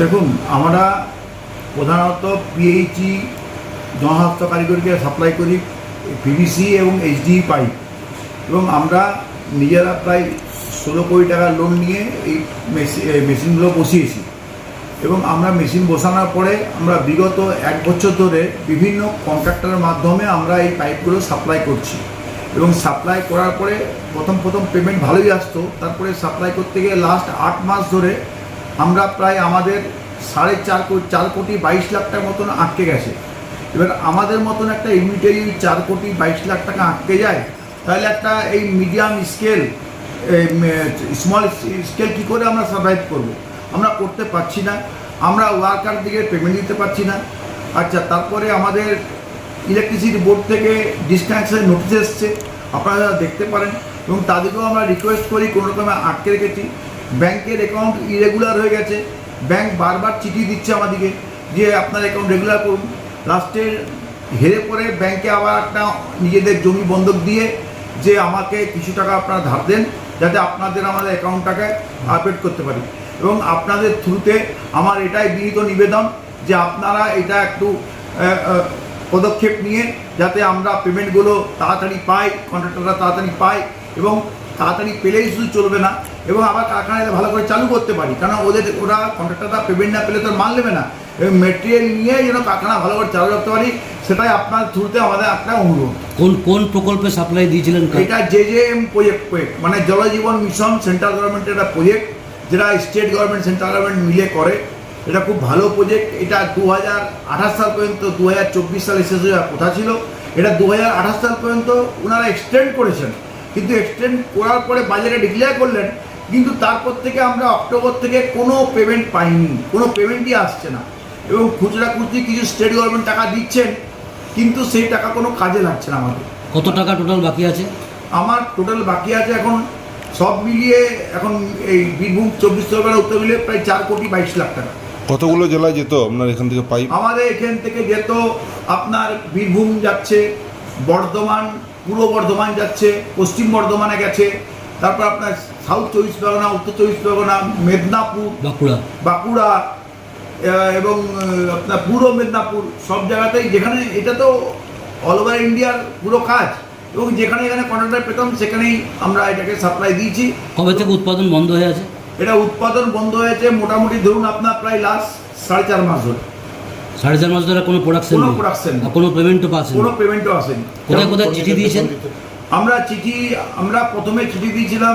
দেখুন, আমরা প্রধানত পিএইচই জনস্বাস্থ্য কারিগরিকে সাপ্লাই করি পিভিসি এবং এইচডি পাইপ এবং আমরা নিজেরা প্রায় ষোলো কোটি টাকা লোন নিয়ে এই মেশিন মেশিনগুলো বসিয়েছি। এবং আমরা মেশিন বসানোর পরে আমরা বিগত এক বছর ধরে বিভিন্ন কন্ট্রাক্টরের মাধ্যমে আমরা এই পাইপগুলো সাপ্লাই করছি। এবং সাপ্লাই করার পরে প্রথম প্রথম পেমেন্ট ভালোই আসতো। তারপরে সাপ্লাই করতে গিয়ে লাস্ট আট মাস ধরে আমরা প্রায় আমাদের সাড়ে চার কোটি চার কোটি বাইশ লাখ টাকার মতন আটকে গেছে। এবার আমাদের মতন একটা যদি চার কোটি বাইশ লাখ টাকা আটকে যায়, তাহলে একটা এই মিডিয়াম স্কেল স্মল স্কেল কী করে আমরা সার্ভাইভ করব? আমরা করতে পারছি না। আমরা ওয়ার্কার দিকে পেমেন্ট দিতে পারছি না। আচ্ছা তারপরে আমাদের ইলেকট্রিসিটি বোর্ড থেকে ডিসকানেকশনের নোটিশ এসছে। আপনারা দেখতে পারেন এবং তাদেরকেও আমরা রিকোয়েস্ট করি, কোনো রকমে আটকে রেখেছি। ব্যাংকের অ্যাকাউন্ট ইরেগুলার হয়ে গেছে। ব্যাংক বারবার চিঠি দিচ্ছে আমাদেরকে যে আপনার অ্যাকাউন্ট রেগুলার করুন। লাস্টে হেরে পরে ব্যাংকে আবার একটা নিজেদের জমি বন্ধক দিয়ে যে আমাকে কিছু টাকা আপনারা ধার দেন, যাতে আপনাদের আমাদের অ্যাকাউন্টটাকে আপডেট করতে পারি। এবং আপনাদের থ্রুতে আমার এটাই বিনীত নিবেদন যে আপনারা এটা একটু পদক্ষেপ নিয়ে যাতে আমরা পেমেন্টগুলো তাড়াতাড়ি পাই কন্ট্রাক্টররা তাড়াতাড়ি পাই এবং তাড়াতাড়ি পেলেই শুধু চলবে না। এবং আবার কারখানায় ভালো করে চালু করতে পারি। কারণ ওদের ওরা কন্ট্রাক্টররা পেমেন্ট না পেলে তো আর মাল নেবে না। এবং মেটেরিয়াল নিয়ে যেন কারখানা ভালো করে চালু রাখতে পারি সেটাই আপনার থ্রুতে আমাদের একটা অনুরোধ। কোন কোন প্রকল্পে সাপ্লাই দিয়েছিলেন এটা J J M project project মানে জলজীবন মিশন সেন্ট্রাল গভর্নমেন্টের একটা প্রজেক্ট যেটা স্টেট গভর্নমেন্ট সেন্ট্রাল গভর্নমেন্ট মিলে করে। এটা খুব ভালো প্রজেক্ট এটা দু হাজার আঠাশ সাল পর্যন্ত দু হাজার চব্বিশ সালে শেষ হয়ে কথা ছিল এটা দু আঠাশ সাল পর্যন্ত ওনারা এক্সটেন্ড করেছেন। কিন্তু এক্সটেন্ড করার পরে বাজারে ডিক্লেয়ার করলেন কিন্তু তারপর থেকে আমরা অক্টোবর থেকে কোনো পেমেন্ট পাইনি কোনো পেমেন্টই আসছে না। এবং খুচরা খুচরি কিছু স্টেট গভর্নমেন্ট টাকা দিচ্ছেন কিন্তু সেই টাকা কোনো কাজে লাগছে না আমাদের। কত টাকা টোটাল বাকি আছে? আমার টোটাল বাকি আছে এখন সব মিলিয়ে এখন এই বীরভূম চব্বিশ পরগনা উত্তর মিলিয়ে প্রায় চার কোটি বাইশ লাখ টাকা। কতগুলো জেলায় যেত আপনার এখান থেকে পাইপ? আমাদের এখান থেকে যেত আপনার বীরভূম যাচ্ছে বর্ধমান পূর্ব বর্ধমান যাচ্ছে পশ্চিম বর্ধমানে গেছে তারপর আপনার সাউথ চব্বিশ পরগনা উত্তর চব্বিশ পরগনা মেদিনীপুর বাঁকুড়া। বাঁকুড়া এবং আপনার পূর্ব মেদিনীপুর সব জায়গাতেই যেখানে এটা তো অল ওভার ইন্ডিয়ার পুরো কাজ এবং যেখানে এখানে কন্ট্রাক্টর পেতাম সেখানেই আমরা এটাকে সাপ্লাই দিয়েছি। কবে থেকে উৎপাদন বন্ধ হয়ে আছে? এটা উৎপাদন বন্ধ হয়েছে মোটামুটি ধরুন আপনার প্রায় লাস্ট সাড়ে চার মাস ধরে। সাড়ে চার মাস ধরে কোনো প্রোডাকশন কোনো। আর কোনো পেমেন্টও পাচ্ছেন কোনো পেমেন্টও আসেনি। কোথায় কোথায় চিঠি দিয়েছেন? আমরা চিঠি আমরা প্রথমে চিঠি দিয়েছিলাম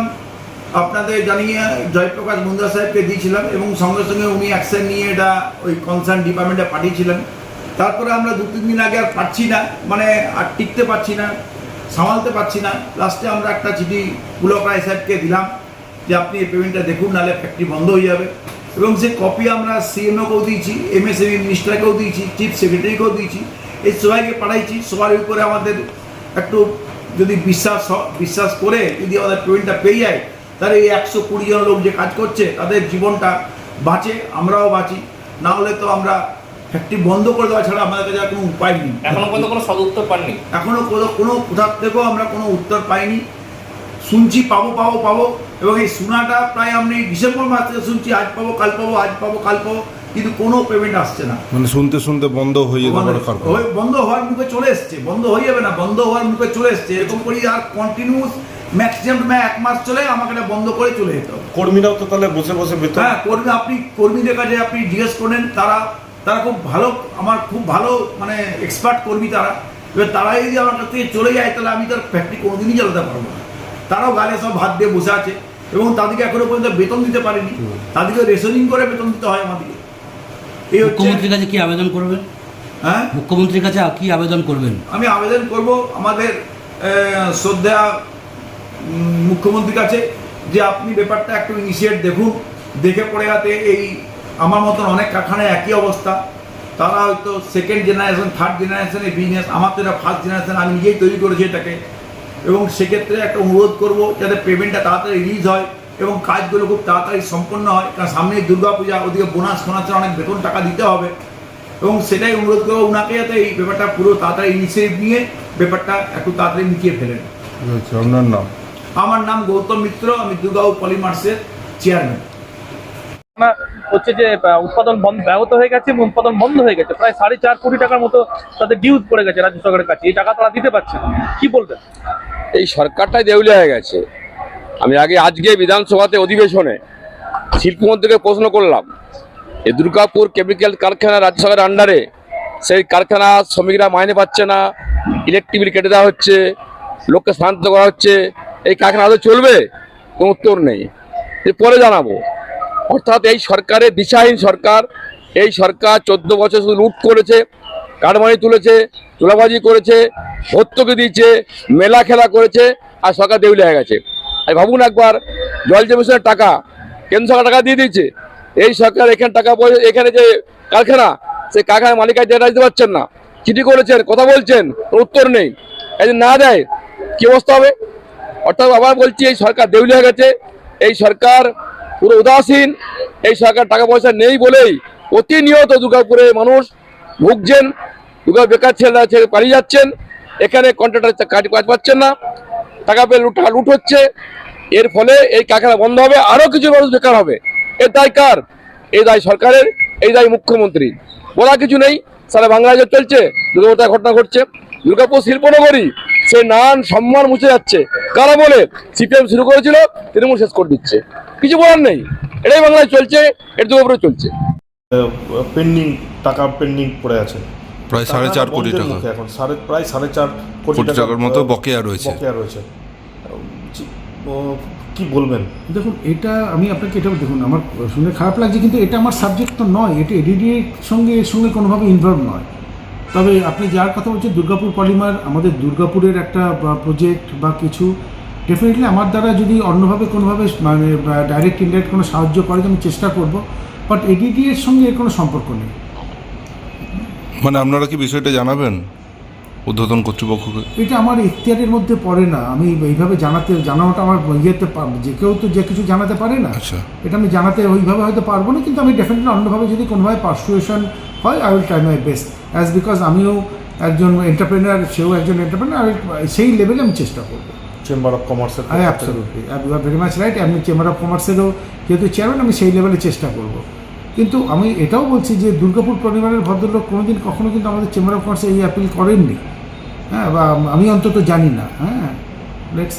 আপনাদের জানিয়ে জয়প্রকাশ মুন্দা সাহেবকে দিয়েছিলাম এবং সঙ্গে সঙ্গে উনি অ্যাকশন নিয়ে এটা ওই কনসার্ন ডিপার্টমেন্টে পাঠিয়েছিলেন। তারপরে আমরা দু তিন দিন আগে আর পাচ্ছি না মানে আর টিকতে পারছি না সামালতে পারছি না। লাস্টে আমরা একটা চিঠি পুলক রায় সাহেবকে দিলাম যে আপনি এই পেমেন্টটা দেখুন নাহলে ফ্যাক্টরি বন্ধ হয়ে যাবে। এবং সে কপি আমরা সিএমওকেও দিয়েছি এমএসএমই মিনিস্টারকেও দিয়েছি চিফ সেক্রেটারিকেও দিয়েছি এই সবাইকে পাঠাইছি সবার উপরে আমাদের একটু যদি বিশ্বাস বিশ্বাস করে যদি আমাদের পেমেন্টটা পেয়ে যায় তাহলে এই একশো কুড়ি জন লোক যে কাজ করছে তাদের জীবনটা বাঁচে আমরাও বাঁচি। না হলে তো আমরা ফ্যাক্টরি বন্ধ করে দেওয়া ছাড়া আমাদের কাছে আর কোনো উপায় নেই। এখনও পর্যন্ত কোনো সদুত্তর পাননি? এখনও কোনো কোনো কোথার থেকেও আমরা কোনো উত্তর পাইনি। শুনছি পাবো পাবো পাবো। এবং এই শোনাটা প্রায় আমি ডিসেম্বর মাস থেকে শুনছি আজ পাবো কাল পাবো আজ পাবো কাল পাবো কিন্তু কোনো পেমেন্ট আসছে না। মানে শুনতে শুনতে বন্ধ হয়ে কারখানা হয়ে- বন্ধ হওয়ার মুখে চলে এসছে বন্ধ হয়ে যাবে না বন্ধ হওয়ার মুখে চলে এসছে। এরকম করি আর কন্টিনিউস ম্যাক্সিমাম এক মাস চলে আমাকে এটা বন্ধ করে চলে যেতে কর্মীরাও তো তাহলে বসে বসে বেতন হ্যাঁ কর্মী আপনি কর্মীদের কাছে আপনি জিজ্ঞেস করেন তারা তারা খুব ভালো আমার খুব ভালো মানে এক্সপার্ট কর্মী তারা। এবার তারাই যদি আমার কাছ থেকে চলে যায় তাহলে আমি তার ফ্যাক্টরি কোনোদিনই চালাতে পারব না। তারাও গালে সব ভাত দিয়ে বসে আছে এবং তাদেরকে এখনও পর্যন্ত বেতন দিতে পারেনি। তাদেরকে রেশনিং করে বেতন দিতে হয় আমাদেরকে। এই মুখ্যমন্ত্রীর কাছে কি আবেদন করবেন? হ্যাঁ? মুখ্যমন্ত্রীর কাছে কি আবেদন করবেন? আমি আবেদন করব আমাদের শ্রদ্ধা মুখ্যমন্ত্রীর কাছে যে আপনি ব্যাপারটা একটু ইনিশিয়েট দেখুন। দেখে পড়ে যাতে এই আমার মতন অনেক কারখানায় একই অবস্থা। তারা হয়তো সেকেন্ড জেনারেশন থার্ড জেনারেশন এই বিজনেস আমার তো এটা ফার্স্ট জেনারেশন আমি নিজেই তৈরি করেছি এটাকে। এবং সেক্ষেত্রে একটা অনুরোধ করব যাতে পেমেন্টটা তাড়াতাড়ি রিলিজ হয় এবং কাজগুলো খুব তাড়াতাড়ি সম্পন্ন হয় কারণ সামনে দুর্গাপূজা ওদিকে বোনাস ফোনাসের অনেক বেতন টাকা দিতে হবে। এবং সেটাই অনুরোধ করব ওনাকে যাতে এই ব্যাপারটা পুরো তাড়াতাড়ি ইনিশিয়েটিভ নিয়ে ব্যাপারটা একটু তাড়াতাড়ি মিটিয়ে ফেলেন। আচ্ছা, আপনার নাম? আমার নাম গৌতম মিত্র আমি দুর্গাও পলিমার্সের চেয়ারম্যান হচ্ছে যে উৎপাদন বন্ধ, ব্যাহত হয়ে গেছে এবং উৎপাদন বন্ধ হয়ে গেছে। প্রায় সাড়ে চার কোটি টাকার মতো তাদের ডিউজ পড়ে গেছে রাজ্য সরকারের কাছে। এই টাকা তারা দিতে পারছে কি বলবেন? এই সরকারটাই দেউলিয়া হয়ে গেছে। আমি আগে, আজকে বিধানসভাতে অধিবেশনে শিল্পমন্ত্রীকে প্রশ্ন করলাম এই দুর্গাপুর কেমিক্যাল কারখানা রাজ্য সরকারের আন্ডারে সেই কারখানা শ্রমিকরা মাইনে পাচ্ছে না ইলেকট্রিক বিল কেটে দেওয়া হচ্ছে, লোককে শান্ত করা হচ্ছে, এই কারখানা আদৌ চলবে? কোনো উত্তর নেই। পরে জানাব। অর্থাৎ এই সরকারের দিশাহীন সরকার, এই সরকার চোদ্দ বছর শুধু লুট করেছে কারমানি তুলেছে তোলাবাজি করেছে, ভর্তুকি দিয়েছে, মেলা খেলা করেছে, আর সরকার দেউলে হয়ে গেছে। আর ভাবুন একবার, জল জমিশনের টাকা, কেন্দ্র সরকার টাকা দিয়ে দিয়েছে, এই সরকার এখানে টাকা এখানে যে কারখানা, সেই কারখানার মালিকায় ডেটা দিতে পারছেন না। চিঠি করেছেন, কথা বলছেন উত্তর নেই। যদি না দেয়, কি অবস্থা হবে? অর্থাৎ আবার বলছি, এই সরকার দেউলে হয়ে গেছে, এই সরকার পুরো উদাসীন। এই সরকার টাকা পয়সা নেই বলেই প্রতিনিয়ত দুর্গাপুরে মানুষ ভুগছেন। দুর্গা বেকার ছেলেরা ছেড়ে পালিয়ে যাচ্ছেন। এখানে কন্ট্রাক্টর কাজ পাচ্ছেন না। টাকা পেয়ে লুট লুট হচ্ছে। এর ফলে এই কারখানা বন্ধ হবে। আরও কিছু মানুষ বেকার হবে। এর দায় কার? এই দায় সরকারের। এই দায় মুখ্যমন্ত্রী। বলা কিছু নেই। সারা বাংলাদেশে চলছে, দুর্গাপুর ঘটনা ঘটছে। দুর্গাপুর শিল্পনগরী, সে নান সম্মান মুছে যাচ্ছে। কারা বলে? সিপিএম শুরু করেছিল, তৃণমূল শেষ করে দিচ্ছে। কিছু বলার নেই। এটাই বাংলায় চলছে এর দুর্গাপুরে চলছে। পেন্ডিং টাকা পেন্ডিং পড়ে আছে। প্রায় সাড়ে চার কোটি টাকা। এখন সাড়ে প্রায় সাড়ে চার কোটি কোটি টাকার মতো বকেয়া রয়েছে। বকেয়া রয়েছে। কি বলবেন? দেখুন এটা আমি আপনাকে এটা দেখুন আমার শুনে খারাপ লাগছে কিন্তু এটা আমার সাবজেক্ট তো নয়। এটা এডিডির সঙ্গে এর সঙ্গে কোনোভাবে ইনভলভ নয়। তবে আপনি যার কথা বলছেন দুর্গাপুর পলিমার আমাদের দুর্গাপুরের একটা প্রজেক্ট বা কিছু ডেফিনেটলি আমার দ্বারা যদি অন্যভাবে কোনোভাবে মানে ডাইরেক্ট ইনডাইরেক্ট কোনো সাহায্য করে আমি চেষ্টা করব বাট এডিডি এর সঙ্গে এর কোনো সম্পর্ক নেই। মানে আপনারা কি বিষয়টা জানাবেন? উদ্বোধন কর্তৃপক্ষকে? এটা আমার ইখতিয়ারের মধ্যে পড়ে না। আমি এইভাবে জানাতে জানানোটা আমার ইয়েতে যে কেউ তো যে কিছু জানাতে পারে না। আচ্ছা। এটা আমি জানাতে ওইভাবে হয়তো পারব না কিন্তু আমি ডেফিনেটলি অন্যভাবে যদি কোনোভাবে পার্সুয়েশন হয় I will try my best as because আমিও একজন এন্টারপ্রেনার সেও একজন এন্টারপ্রেনার সেই লেভেলে আমি চেষ্টা করব। চেম্বার অফ কমার্সের হ্যাঁ absolutely you are very much right আমি চেম্বার অফ কমার্সেরও যেহেতু চেয়ারম্যান আমি সেই লেভেলে চেষ্টা করব। কিন্তু আমি এটাও বলছি যে দুর্গাপুর পরিবারের ভদ্রলোক কোনোদিন কখনো কিন্তু আমাদের চেম্বার অফ কমার্সে এই অ্যাপিল করেননি। হ্যাঁ বা আমি অন্তত জানি না। হ্যাঁ লেটস